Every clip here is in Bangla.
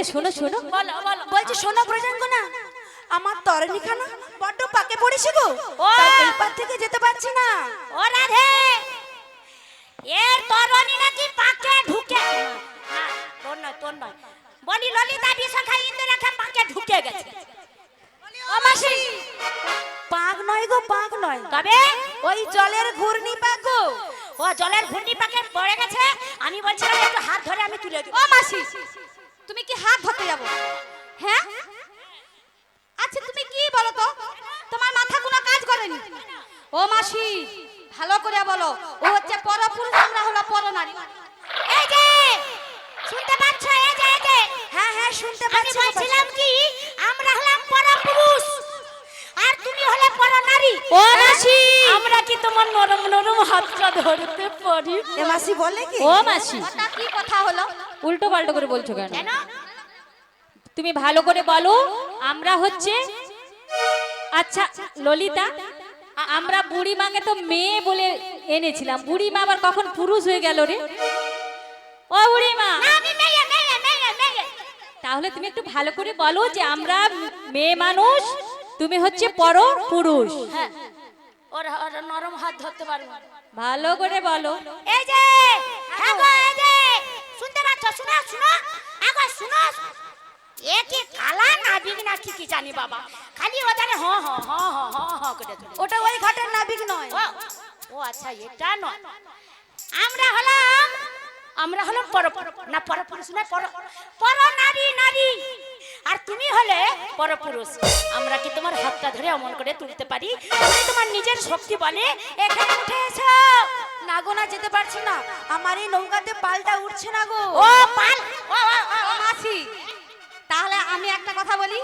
ও শোনো শোনো। বলো বলো বলছি শোনো প্রজাঙ্গ না আমার তরণী খানা বড্ড পাকে পড়েছে গো। পার থেকে যেতে পারছি না। ও রাধে! এর তরণী নাকি পাকে ঢুকে। তোর নয় তোর নয়। বলি ললিতা বিশাখা ইন্দ্রাখা পাকে ঢুকে গেছে। ও মাসি! পাক নয় গো পাক নয়। তবে ওই জলের ঘূর্ণি পাক গো। ও জলের ঘূর্ণি পাকে পড়ে গেছে। আমি বলছিলাম একটু হাত ধরে আমি তুলে দেবো। ও মাসি! কি হাত ধরতে যাব। হ্যাঁ? আচ্ছা তুমি কি বলো তো? তোমার মাথা কোনো কাজ করেনি? ও মাসি ভালো করে বলো। ও হচ্ছে পরপুরুষ আমরা হলো পরনারী। এই যে শুনতে পাচ্ছ? এই যে এই যে। হ্যাঁ হ্যাঁ শুনতে পাচ্ছি বলছিলাম কি আমরা হলাম পরপুরুষ। তুমি হলে পরনারী ও মাসি। আমরা কি তোমার নরম নরম হাতটা ধরতে পারি? এ মাসি বলে কি? ও মাসি। ওটা কি কথা হলো? উল্টো পাল্টো করে বলছো কেন? কেন? তুমি ভালো করে বলো আমরা হচ্ছে আচ্ছা ললিতা আমরা বুড়ি মাকে তো মেয়ে বলে এনেছিলাম। বুড়ি মা আবার কখন পুরুষ হয়ে গেল রে? ও বুড়ি মা। না, আমি মেয়ে মেয়ে মেয়ে মেয়ে। তাহলে তুমি একটু ভালো করে বলো যে আমরা মেয়ে মানুষ তুমি হচ্ছে পর পুরুষ। হ্যাঁ ওর ওর নরম হাত ধরতে পারব। ভালো করে বলো। এই যে হ্যাঁ এই যে শুনতে পাচ্ছ? শুনো শুনো আগো শুনো। এ কি কালা নাবিক না কি কি জানি বাবা। খালি ওখানে হ হ হ হ হ হ করে ওটা ওই ঘাটের নাবিক নয়। ও ও আচ্ছা এটা নয়। আমরা হলাম আমরা হলাম পর না পরপুরুষ না পর পর নারী। নারী আর তুমি হলে পরপুরুষ। আমরা কি তোমার হাতটা ধরে অমন করে তুলতে পারি? তুমি তোমার নিজের শক্তি বলে? এখানে উঠে এসো। না গো না যেতে পারছি না। আমার এই নৌকাতে পালটা উঠছে না গো। ও পাল! ও ও তাহলে আমি একটা কথা বলি?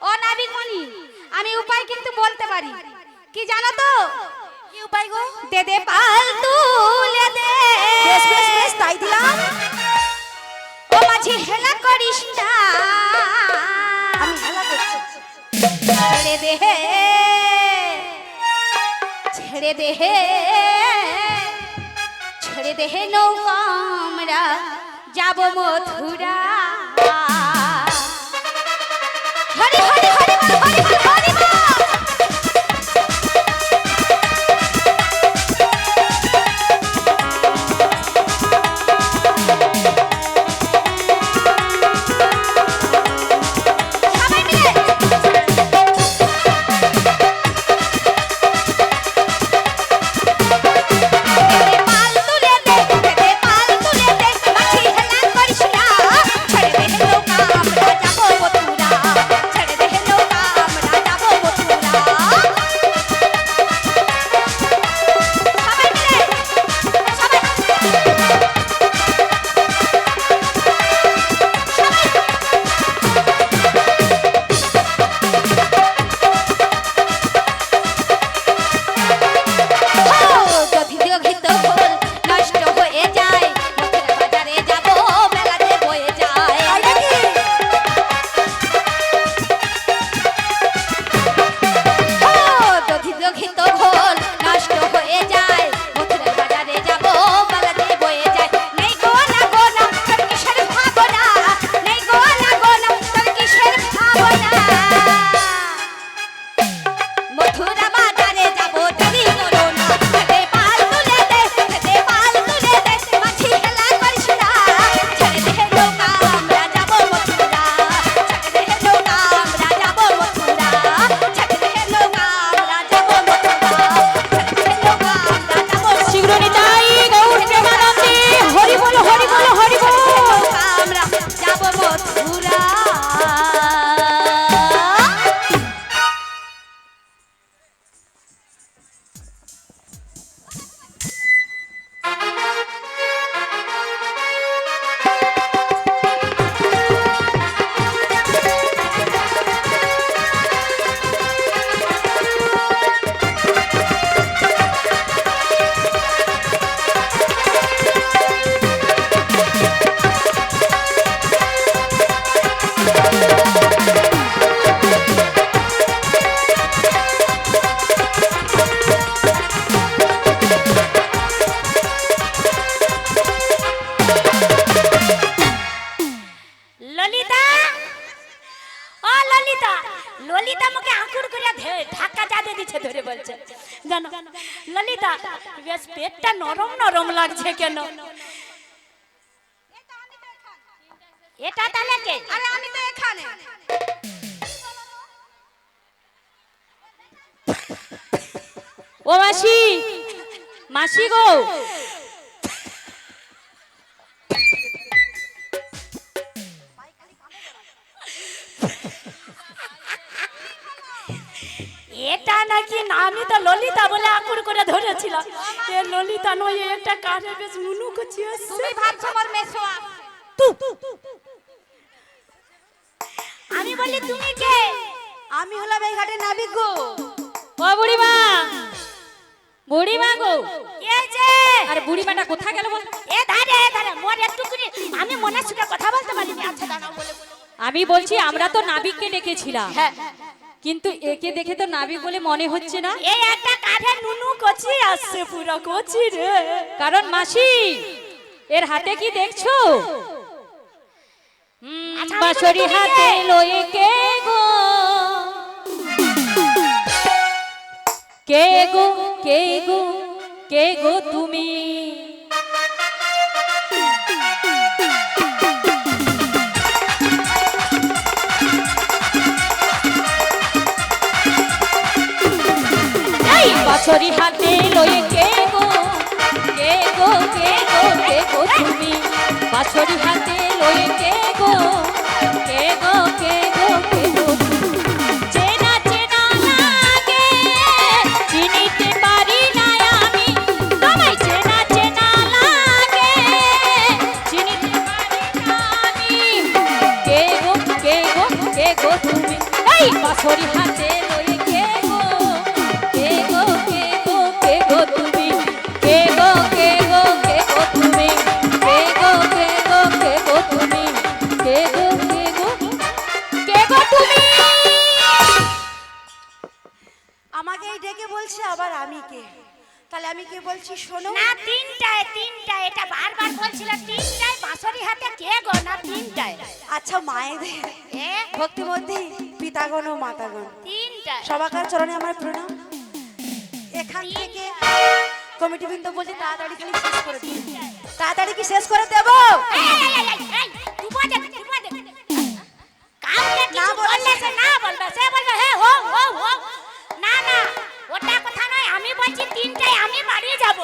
ও নাবিক মনি আমি উপায় কিন্তু বলতে পারি। কি জানো তো? কি উপায় গো? দে দে পাল তুলে দে। বেশ বেশ বেশ তাই দিলাম। ও মাঝি হেলা করিস না। আমি হেলা করছি। ছেড়ে দে ছেড়ে দে ছেড়ে দে নৌকা আমরা। যাব মথুরা। হরি হরি হরি হরি হরি। দিচ্ছে ধরে বলছে জানো ললিতা বেশ পেটটা নরম নরম লাগছে কেন? এটা তাহলে কে? আরে আমি তো এখানে। ও মাসি মাসি গো এটা নাকি না আমি তো ললিতা বলে আকুর করে ধরেছিলাম। এ ললিতা নয় একটা কানে বেশ মুনু করছি তুমি ভাবছ আমার মেসোয়া? আমি বলি তুমি কে? আমি হলাম এই ঘাটে নাবিক গো। ও বুড়িমা। বুড়িমা গো। এই যে? আর বুড়িমাটা কোথায় গেল বল? এ ধারে এ ধারে মোর একটু করে আমি মনের সুখে কথা বলতে পারিনি। আচ্ছা দাঁড়াও বলে বলে। আমি বলছি আমরা তো নাবিককে ডেকেছিলাম। হ্যাঁ। কিন্তু একে দেখে তো নাবিক বলে মনে হচ্ছে না। এই একটা কাঠে নুনু কচি আসছে পুরো কচি রে। কারণ মাসি এর হাতে কি দেখছ? হুম, আচ্ছা, বাঁশরি হাতে লয়ে কে গো? কে গো কে গো কে গো তুমি? বাঁশরি হাতে লয়ে কে গো? কে গো কে গো কে গো তুমি? বাছড়ি হাতে লয়ে কে গো? আমি কে? তাহলে আমি কে বলছি? শোনো। না তিনটায় তিনটায় এটা বারবার বলছিল তিনটায় বাঁশরি হাতে কে গো? না তিনটায়। আচ্ছা মায়েদের। এ? ভক্তি মধ্যে পিতাগণ ও মাতাগণ। তিনটায়। সবাকার চরণে আমার প্রণাম। এখান থেকে কমিটি বৃন্দ বলছে তাড়াতাড়ি খালি শেষ করে দিন। তাড়াতাড়ি কি শেষ করে দেব? না বলে না বলবে সে বলবে হে হো হো হো। না না। ওটা কথা নয় আমি বলছি তিনটায় আমি বাড়ি যাব।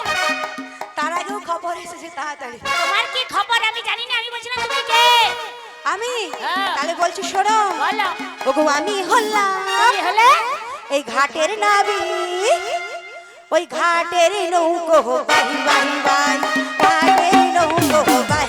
তার আগেও খবর এসেছে তাড়াতাড়ি। তোমার কি খবর? আমি জানি না আমি বলছিলাম তুমি কে? আমি? হ্যাঁ। তাহলে বলছি শোনো বলো। ওগো আমি হলাম। হলে? এই ঘাটের নাবি ওই ঘাটের নৌকো বাহি বাহি বাই ঘাটের নৌকো বাহি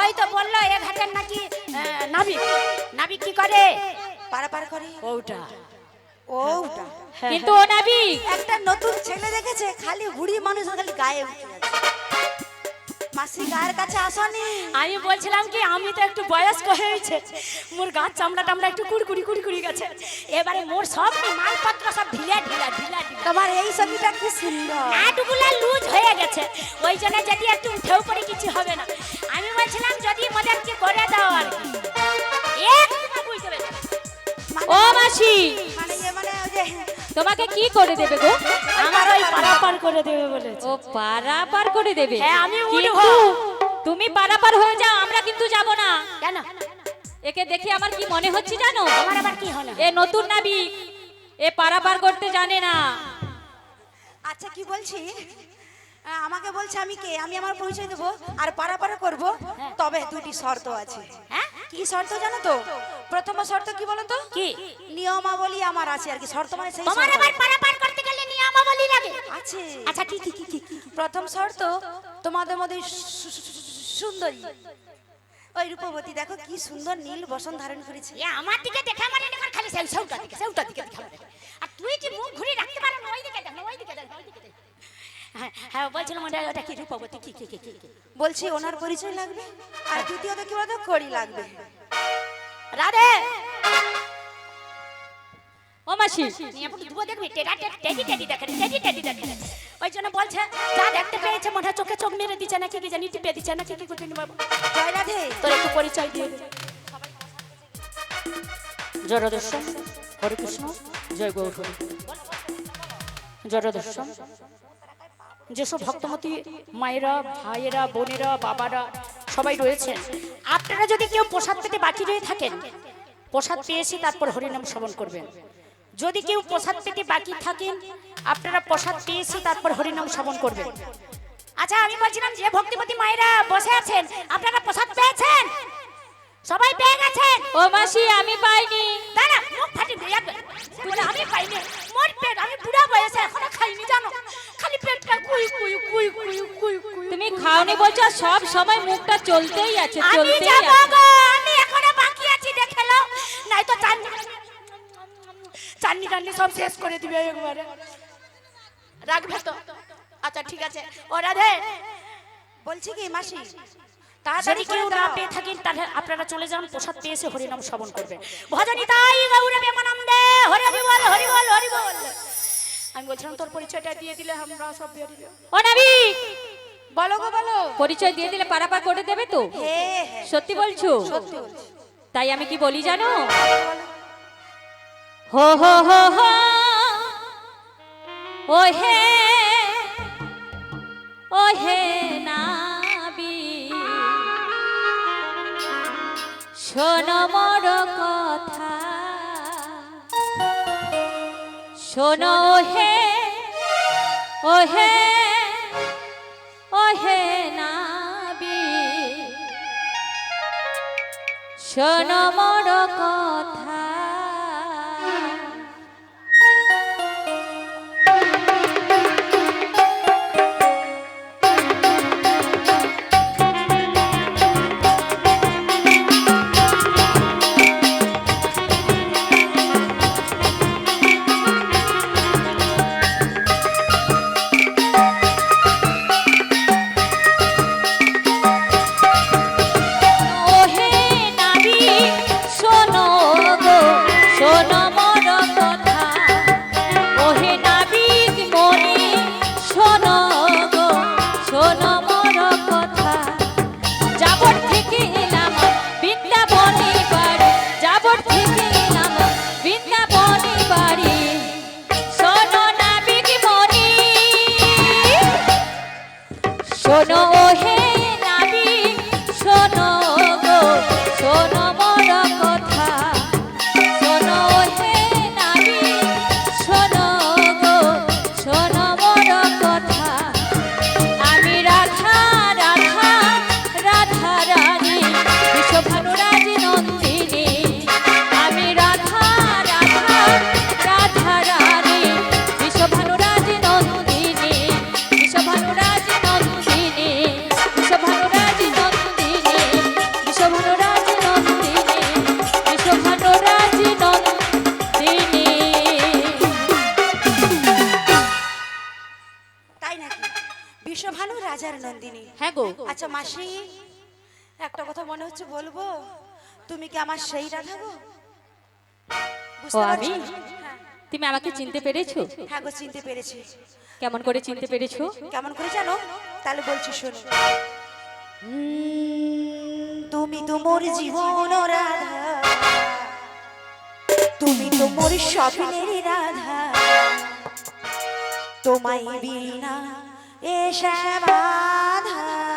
ওই তো বলল এ ঘাটের নাকি নাবিক। নাবিক কি করে? পারাপার করে। ওটা। ওটা। কিন্তু ও নাবি একটা নতুন ছেলে দেখেছে খালি বুড়ি মানুষ খালি গায়ে মাসি গায়ের কাছে আসনি? আমি বলছিলাম কি আমি তো একটু বয়স্ক হয়েছে। মোর গাছ চামড়া টামড়া একটু কুড়কুড়ি কুড়কুড়ি গেছে। এবারে মোর সব মালপত্র সব ঢিলা ঢিলা ঢিলা তোমার এই ছবিটা কি সুন্দর? নাটগুলা লুজ হয়ে গেছে। ওই জন্য যদি একটু উঠেও পড়ে কিছু হবে না। আমি বলছিলাম যদি মোদেরকে করে দাও আর কি। মানে- ও মাসি। মানে মানে ওই যে তোমাকে কি করে দেবে গো? আমার ওই পারাপার করে দেবে বলেছে। ও পারাপার করে দেবে? হ্যাঁ, আমি উঠবো। তুমি পারাপার হয়ে যাও আমরা কিন্তু যাব না। কেন? একে দেখে আমার কি মনে হচ্ছে জানো? আমার আবার কি হলো? এ নতুন নাবিক এ পারাপার করতে জানে না। আচ্ছা কি বলছি? আমাকে বলছে আমি কে আমি আমার পরিচয় দেবো আর পারাপারা করব তবে দুটি শর্ত আছে হ্যাঁ কি শর্ত জানো তো প্রথম শর্ত কি বলো তো কি নিয়মাবলী আমার আছে আর কি শর্ত মানে সেই তোমার আবার পারাপার করতে গেলে নিয়মাবলী লাগে আছে আচ্ছা কি কি কি কি কি? প্রথম শর্ত তোমাদের মধ্যে সুন্দরী ওই রূপবতী দেখো কি সুন্দর নীল বসন ধারণ করেছে আমার দিকে দেখে আমার এনে খালি সেই সৌটা দিকে সৌটা দিকে দেখে আর তুই যে মুখ ঘুরে রাখতে পারো না ওই দিকে দেখ ওই দিকে দেখ ওই দিকে দেখ হ্যাঁ হ্যাঁ বলছিলাম ওটা ওটা কি রূপবতী কি কি কি? বলছি ওনার পরিচয় লাগবে? আর দ্বিতীয়ত কি বলতো? কড়ি লাগবে। রাধে! ও মাসি আপনি দুবো দেখবি? টেডা টেড টেডি দেখে টেডি টেডি দেখে ওই জন্য বলছে যা দেখতে পেয়েছে মনে হয় চোখে চোখ মেরে দিচ্ছে নাকি কি জানি টিপে দিচ্ছে নাকি কি করতে বাবা। জয় রাধে! তোর একটু পরিচয় দিয়ে হরে কৃষ্ণ জয় গৌর। যেসব ভক্তমতী মায়েরা ভাইয়েরা বোনেরা বাবারা সবাই রয়েছেন আপনারা যদি কেউ প্রসাদ পেতে বাকি রয়ে থাকেন প্রসাদ পেয়েছি তারপর হরিনাম শ্রবণ করবেন। যদি কেউ প্রসাদ পেতে বাকি থাকেন আপনারা প্রসাদ পেয়েছি তারপর হরিনাম শ্রবণ করবেন। আচ্ছা আমি বলছিলাম যে ভক্তিমতী মায়েরা বসে আছেন আপনারা প্রসাদ পেয়েছেন? সবাই পেয়ে গেছেন? ও মাসি আমি পাইনি। দাঁড়া মুখ ফাটি। বলে আমি পাইনি। মোর পেট আমি বুড়া বয়সে এখনও খাইনি জানো? পেটটা কুই কুই কুই কুই কুই কুই তুমি খাওনি বলছো সব সময় মুখটা চলতেই আছে আমি চলতেই যাব আছে। গো আমি এখনও বাকি আছি দেখে নাও। নাই তো চাননি চাননি টান্নি সব শেষ করে দিবে একবারে। রাখবে তো? আচ্ছা ঠিক আছে। ও রাধে। বলছি কি মাসি তাড়াতাড়ি কেউ না পেয়ে থাকেন তাহলে আপনারা চলে যান প্রসাদ পেয়েছে হরিনাম শ্রবণ করবে। ভজনী তাই গৌরে বেমানন্দে হরি হরি বল হরি বল হরি বল। আমি বলছিলাম তোর পরিচয়টা দিয়ে দিলে আমরা সব দিয়ে দিবে ও নাবিক! বলো গো বলো। পরিচয় দিয়ে দিলে পারাপার করে দেবে তো? হ্যাঁ সত্যি বলছো? তাই আমি কি বলি জানো? হো হো হো হো ও হে। ও হে নাবি শোনো শোনো হে ও হে ও হে নাবি। শোনো মোর কথা। হ্যাঁ গো। আচ্ছা মাসি একটা কথা মনে হচ্ছে বলব? তুমি কি আমার সেই রাধা গো? ও, আমি? হ্যাঁ, তুমি আমাকে চিনতে পেরেছ? হ্যাঁ গো চিনতে পেরেছি। কেমন করে চিনতে পেরেছ? কেমন করে জানো? তাহলে বলছি শোনো। তুমি তো মোর জীবন রাধা। তুমি তো মোর স্বপ্নের রাধা। তোমায় বিনা এসে বাধা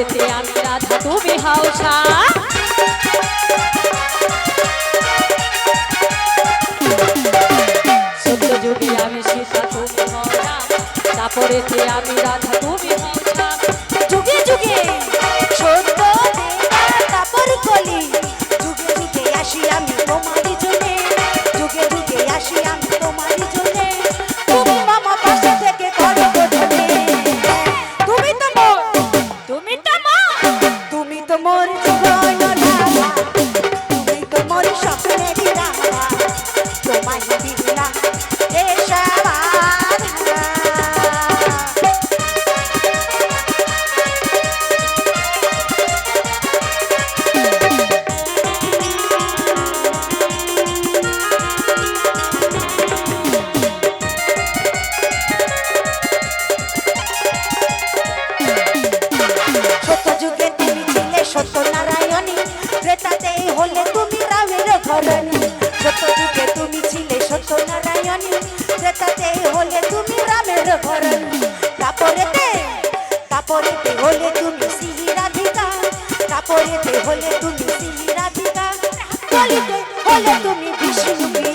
আমি রাধা তুমি হও হলে তুমি